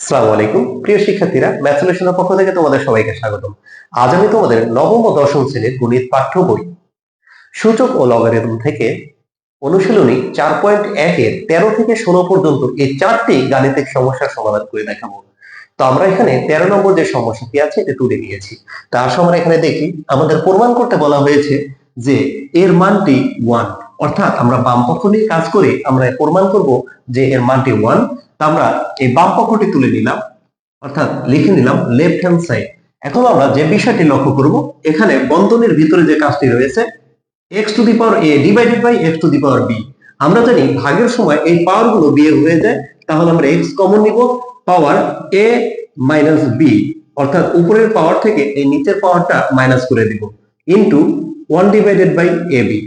আসসালামু আলাইকুম। প্রিয় শিক্ষার্থীরা, ম্যাথ সলিউশনের পক্ষ থেকে তোমাদের সবাইকে স্বাগতম। আজ আমি তোমাদের নবম ও দশম শ্রেণির গণিত পাঠ্য বই সূচক ও লগারিদম থেকে অনুশীলনী চার পয়েন্ট একের তেরো থেকে ষোলো পর্যন্ত এই চারটি গাণিতিক সমস্যার সমাধান করে দেখাবো। তো আমরা এখানে তেরো নম্বর যে সমস্যাটি আছে, এটা তুলে নিয়েছি। তার আমরা এখানে দেখি, আমাদের প্রমাণ করতে বলা হয়েছে যে এর মানটি ওয়ান অর্থাৎ আমরা বাম পক্ষ নিয়ে কাজ করে আমরা প্রমাণ করব যে এর মানটি ওয়ান আমরা এই বাম পক্ষটি তুলে নিলাম, অর্থাৎ লিখে নিলাম লেফট হ্যান্ড সাইড এখন আমরা যে বিষয়টি লক্ষ্য করব, এখানে বন্ধনীর ভিতরে যে কাজটি রয়েছে x to the power a divided by x to the power b আমরা জানি ভাগের সময় এই পাওয়ারগুলো বিয়ে হয়ে যায়, তাহলে আমরা এক্স কমন নিব পাওয়ার এ মাইনাস বি অর্থাৎ উপরের পাওয়ার থেকে এই নিচের পাওয়ারটা মাইনাস করে দিব into one divided by a b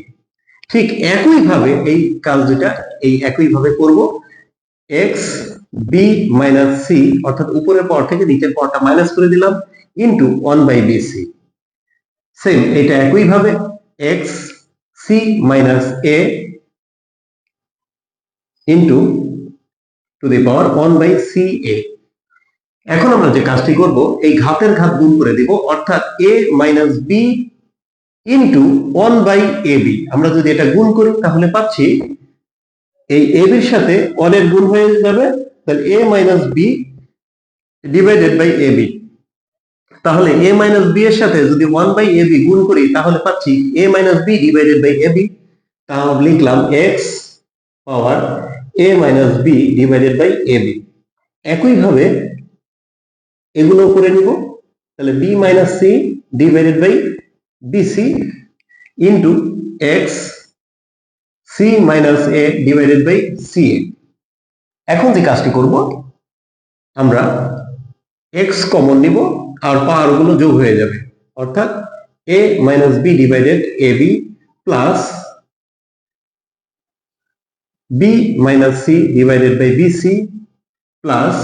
ঠিক একইভাবে এই কাজ দুটা এই একইভাবে করব। এক্স বি মাইনাস সি অর্থাৎ উপরের পাওয়ার থেকে নিচের পাওয়ারটা মাইনাস করে দিলাম into one by b c same এটা একইভাবে x c minus a into to the power one by c a এখন আমরা যে কাজটি করব, এই ঘাতের ঘাত গুণ করে দিব, অর্থাৎ a minus b into one by a b আমরা যদি এটা গুণ করি, তাহলে পাচ্ছি এই এ বির সাথে ওয়ানের গুণ হয়ে যাবে, তাহলে a minus b divided by a b তাহলে এ মাইনাস বি এর সাথে যদি ওয়ান বাই এ বি গুণ করি, তাহলে পাচ্ছি a minus b divided by a b তাহলে লিখলাম x power a minus b divided by a b একইভাবে এগুলো করে নিব। তাহলে b minus c divided by bc into x c minus a divided by c a এখন যে কাজটি করব, আমরা এক্স কমন নিব আর পাওয়ারগুলো যোগ হয়ে যাবে। অর্থাৎ b divided a b plus b minus c divided by bc plus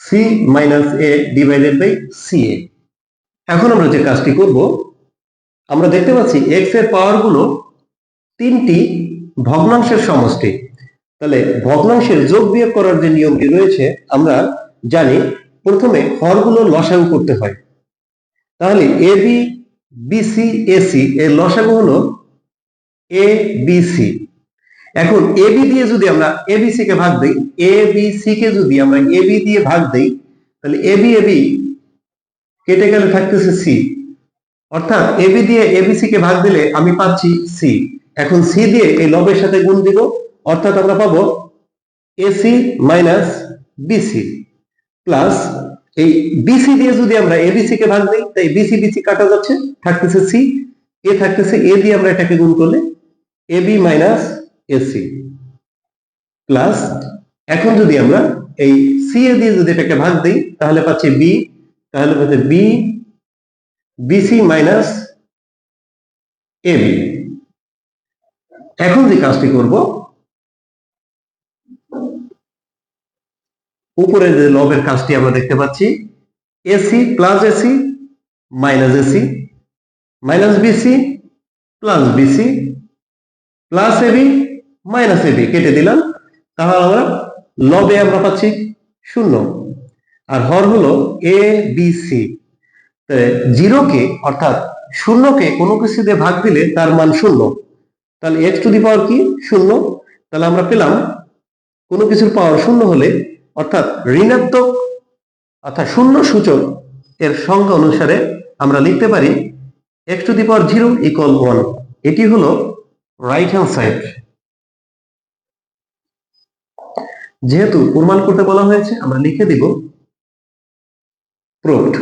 c minus a divided by c a এখন আমরা যে কাজটি করব আমরা দেখতে পাচ্ছি এক্সের পাওয়ারগুলো তিনটি ভগ্নাংশের সমষ্টি। তাহলে ভগ্নাংশের যোগ বিয়োগ করার যে নিয়মটি রয়েছে, আমরা জানি প্রথমে হরগুলো লসাগু করতে হয়। তাহলে এ বি বিসি এসি এর লসাগু হলো এ বি সি এখন এ বি দিয়ে যদি আমরা এ বি সি কে ভাগ দেই এ বি সি কে যদি আমরা এ বি দিয়ে ভাগ দেই, তাহলে এ বি এ বি কেটে গেলে থাকতেছে সি অর্থাৎ এ বি দিয়ে এ বি কে ভাগ দিলে আমি পাচ্ছি সি এখন সি দিয়ে এই লবের সাথে গুণ দিব, অর্থাৎ আমরা পাবো এসি মাইনাস বিসি প্লাস এই বিসি দিয়ে যদি আমরা এবিসি কে ভাগ দিই, তাই বিসি বিসি কাটা যাচ্ছে, থাকতেছে সি এ থাকতেছে এ দিয়ে আমরা এটাকে গুণ করলে a b minus ac plus এখন যদি আমরা এই সি এ দিয়ে যদি এটাকে ভাগ দিই, তাহলে পাচ্ছি বি তাহলে পাচ্ছে b bc minus a b এখন যে কাজটি করব উপরে যে লবের কাজটি আমরা দেখতে পাচ্ছি ac plus ac minus ac minus bc plus bc plus ab minus ab কেটে দিলাম, তাহলে আমরা লবে আমরা পাচ্ছি শূন্য। আর হর হলো এ বি সি জিরোকে অর্থাৎ শূন্যকে কোনো কিছু দিয়ে ভাগ দিলে তার মান শূন্য। তাহলে এক্স টু দি পাওয়ার কি? শূন্য। তাহলে আমরা পেলাম কোনো কিছুর পাওয়ার শূন্য হলে অর্থাৎ ঋণাত্মক অর্থাৎ শূন্য সূচক এর সংখ্যা অনুসারে আমরা লিখতে পারি x to the power zero equal one এটি হলো রাইট হ্যান্ড সাইড যেহেতু প্রমাণ করতে বলা হয়েছে, আমরা লিখে দিব প্রুফড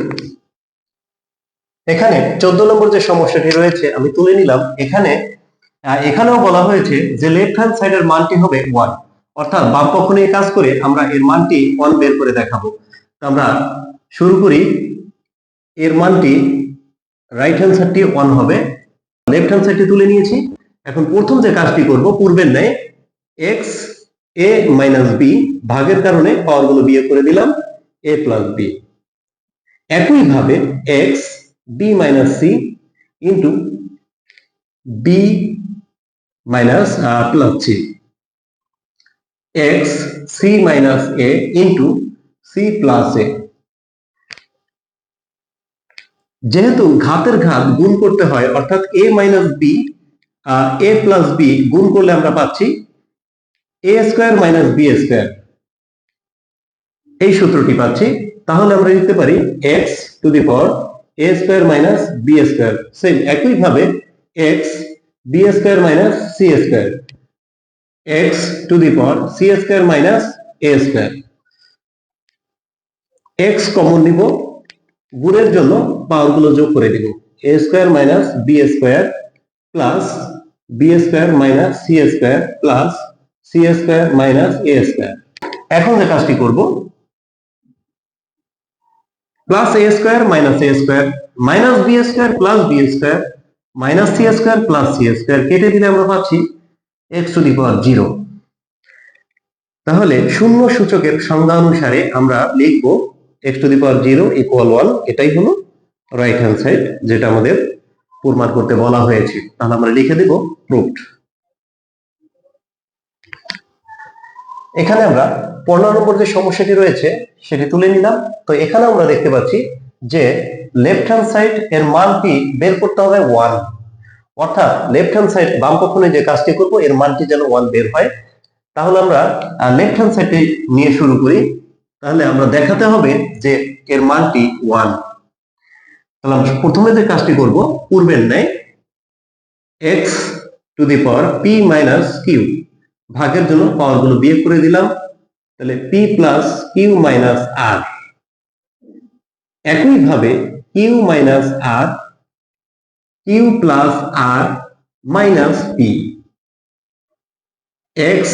এখানে চোদ্দ নম্বর যে সমস্যাটি রয়েছে, আমি তুলে নিলাম। এখানে এখানেও বলা হয়েছে যে লেফট হ্যান্ড সাইডের মানটি হবে ওয়ান অর্থাৎ বাম পক্ষ নিয়ে কাজ করে আমরা এর মানটি ওয়ান বের করে দেখাবো। আমরা শুরু করি। এর মানটি রাইট হ্যান্ড সাইডটি ওয়ান হবে। লেফট হ্যান্ড সাইডটি তুলে নিয়েছি। এখন প্রথম যে কাজটি করব, পূর্বের ন্যায় এক্স এ মাইনাস বি ভাগের কারণে পাওয়ারগুলো বিয়োগ করে দিলাম এ প্লাস বি একইভাবে x b minus c into b minus plus c x c minus a into c plus a যেহেতু ঘাতের ঘাত গুণ করতে হয়, অর্থাৎ a minus b a plus b গুণ করলে আমরা পাচ্ছি a square minus b square এই সূত্রটি পাচ্ছি। তাহলে আমরা লিখতে পারি x to the power a square minus b square same একইভাবে x b square minus c square x to the power c square minus a square x common নিব, গুণের জন্য পাওয়ার যোগ করে দিব a square minus b square plus b square minus c square plus c square minus a square এখন যে কাজটি করব plus a square minus a square minus b square plus b square minus c square plus c square কেটে দিলে আমরা পাচ্ছি x to the power zero তাহলে শূন্য সূচকের সংজ্ঞা অনুসারে আমরা লিখব x to the power zero equal one এটাই হলো রাইট হ্যান্ড সাইড যেটা আমাদের প্রমাণ করতে বলা হয়েছে। তাহলে আমরা লিখে দেব প্রুফড এখানে আমরা পনেরো নম্বর যে সমস্যাটি রয়েছে, সেটি তুলে নিলাম। তো এখানে আমরা দেখতে পাচ্ছি যে লেফট হ্যান্ড সাইড এর মানটি বের করতে হবে ওয়ান অর্থাৎ লেফট হ্যান্ড সাইড বাম পক্ষে যে কাজটি করব, এর মানটি যেন ওয়ান বের হয়। তাহলে আমরা লেফট হ্যান্ড সাইডে নিয়ে শুরু করি। তাহলে আমরা দেখাতে হবে যে এর মানটি ওয়ান তাহলে আমরা প্রথমে যে কাজটি করব, পূর্বের ন্যায় x to the power p minus q ভাগের জন্য পাওয়ারগুলো বিয়োগ করে দিলাম। তাহলে p plus q minus r একইভাবে q minus r q plus r minus p x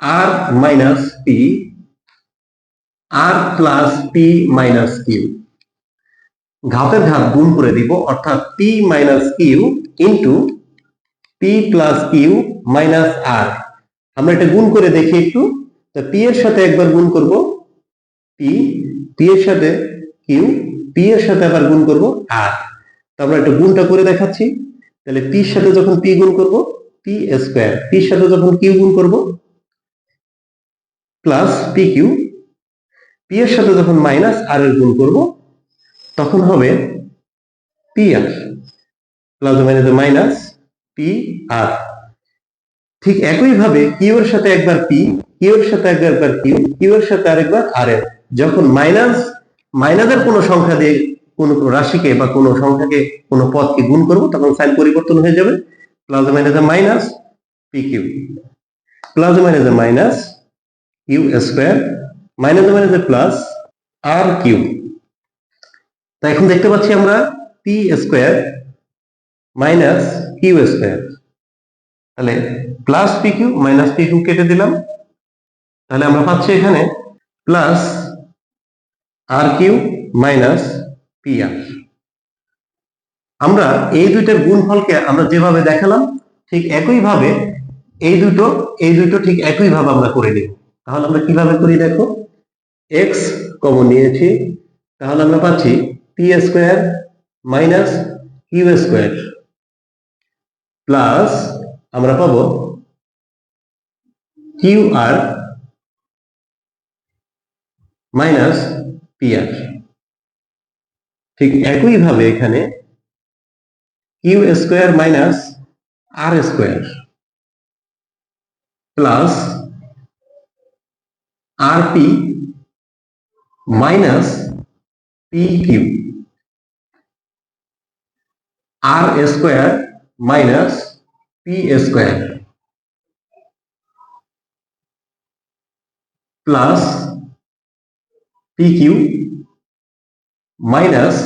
r minus p r plus p minus q ঘাতের ঘাত গুণ করে দিব, অর্থাৎ p minus q into p plus q minus r আমরা এটা গুণ করে দেখি একটু। তো পি এর সাথে একবার গুণ করব। পি পি এর সাথে কিউ পি এর সাথে আবার গুণ করব আর তো আমরা একটা গুণটা করে দেখাচ্ছি। তাহলে পি এর সাথে যখন পি গুণ করব পি স্কোয়ার পি এর সাথে যখন কিউ গুণ করব প্লাস পি কিউ পি এর সাথে যখন মাইনাস আর এর গুণ করব, তখন হবে p r plus minus minus p r ঠিক একইভাবে কিউ এর সাথে একবার পি কিউ এর সাথে একবার কিউ কিউ এর সাথে আরেকবার আর এর যখন মাইনাস মাইনাসের কোনো সংখ্যা দিয়ে কোনো রাশিকে বা কোনো সংখ্যাকে কোনো পদকে গুণ করব, তখন সাইন পরিবর্তন হয়ে যাবে। প্লাস মাইনাসে মাইনাস পি কিউ প্লাস মাইনাসে মাইনাস কিউ স্কোয়ার মাইনাস মাইনাসে প্লাস আর কিউ তা এখন দেখতে পাচ্ছি আমরা p square minus q square তাহলে plus p q minus p q কেটে দিলাম। তাহলে আমরা পাচ্ছি এখানে plus r q minus p r আমরা এই দুইটার গুণফলকে আমরা যেভাবে দেখালাম, ঠিক একইভাবে এই দুটো এই দুটো ঠিক একইভাবে আমরা করে নিব। তাহলে আমরা কীভাবে করি দেখো? এক্স কমন নিয়েছি। তাহলে আমরা পাচ্ছি p square minus q square plus আমরা পাবো q r minus p r. ঠিক একইভাবে এখানে q square minus r square plus r p minus p q. R square minus p square plus p q minus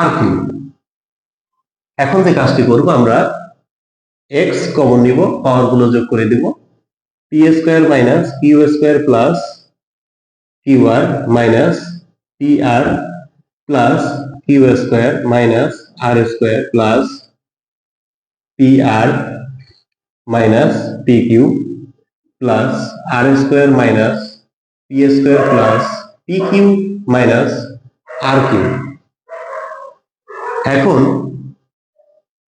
r q এখন যে কাজটি করব, আমরা এক্স কমন নিব পাওয়ারগুলো যোগ করে দিব। P square minus q square plus q r minus p r plus q square minus r square plus p r minus p q plus r square minus p square plus p q minus r q এখন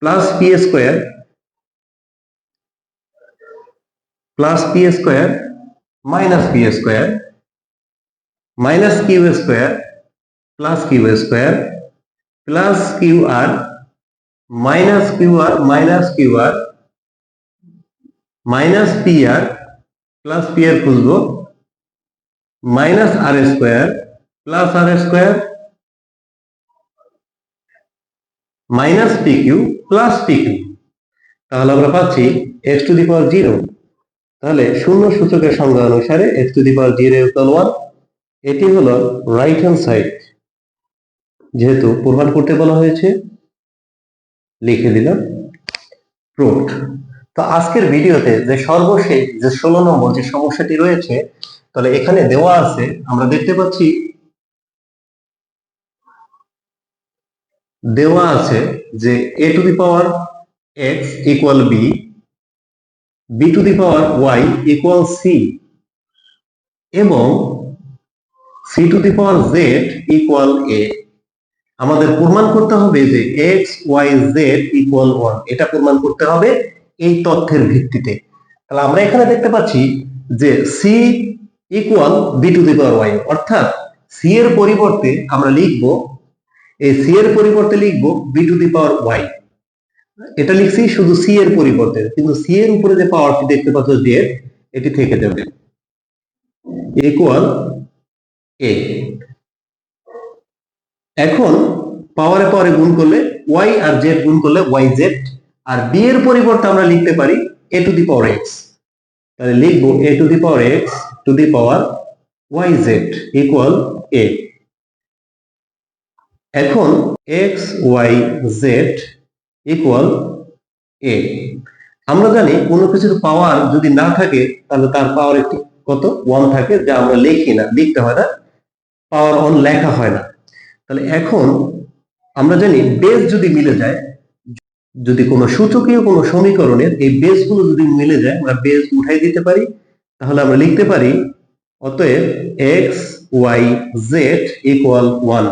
plus p square plus p square minus p square minus q square plus q square plus q r q r minus p r plus p r খুঁজবো r square plus r square minus p q plus p তাহলে আমরা পাচ্ছি x to the power zero তাহলে শূন্য সূচকের সংজ্ঞা অনুসারে x to the power zero equal one এটি হলো রাইট হ্যান্ড সাইড যেহেতু প্রমাণ করতে বলা হয়েছে লিখে দিলাম। প্রুফড তো আজকের ভিডিওতে যে সর্বশেষ যে ষোলো নম্বর যে সমস্যাটি রয়েছে, তাহলে এখানে দেওয়া আছে, আমরা দেখতে পাচ্ছি, দেওয়া আছে যে a to the power x equal b b to the power y equal c এবং c to the power z equal a আমাদের প্রমাণ করতে হবে যে x y z equal one এটা প্রমাণ করতে হবে এই তথ্যের ভিত্তিতে। তাহলে আমরা এখানে দেখতে পাচ্ছি যে c equal b to the power y অর্থাৎ সি এর পরিবর্তে আমরা লিখব, এই সি এর পরিবর্তে লিখব b to the power y এটা লিখছি শুধু সি এর পরিবর্তে, কিন্তু সি এর উপরে যে পাওয়ারটি দেখতে পাচ্ছ জেড এটি থেকে যাবে। ইকুয়াল এ এখন পাওয়ারে পাওয়ারে গুণ করলে ওয়াই আর জেড গুণ করলে ওয়াই জেড আর বি এর পরিবর্তে আমরা লিখতে পারি এ টু দি পাওয়ার এক্স তাহলে লিখব a to the power x to the power y z equal a এখন x y z equal a আমরা জানি কোনো কিছুর পাওয়ার যদি না থাকে, তাহলে তার পাওয়ার একটি কত? ওয়ান থাকে, যা আমরা লিখি না, লিখতে হয় না। পাওয়ার অন লেখা হয় না। তাহলে এখন আমরা জানি বেস যদি মিলে যায়, যদি কোনো সূচকীয় কোনো সমীকরণের এই বেসগুলো যদি মিলে যায়, আমরা বেস উঠাই দিতে পারি, তাহলে আমরা লিখতে পারি, অতএব x y z equal one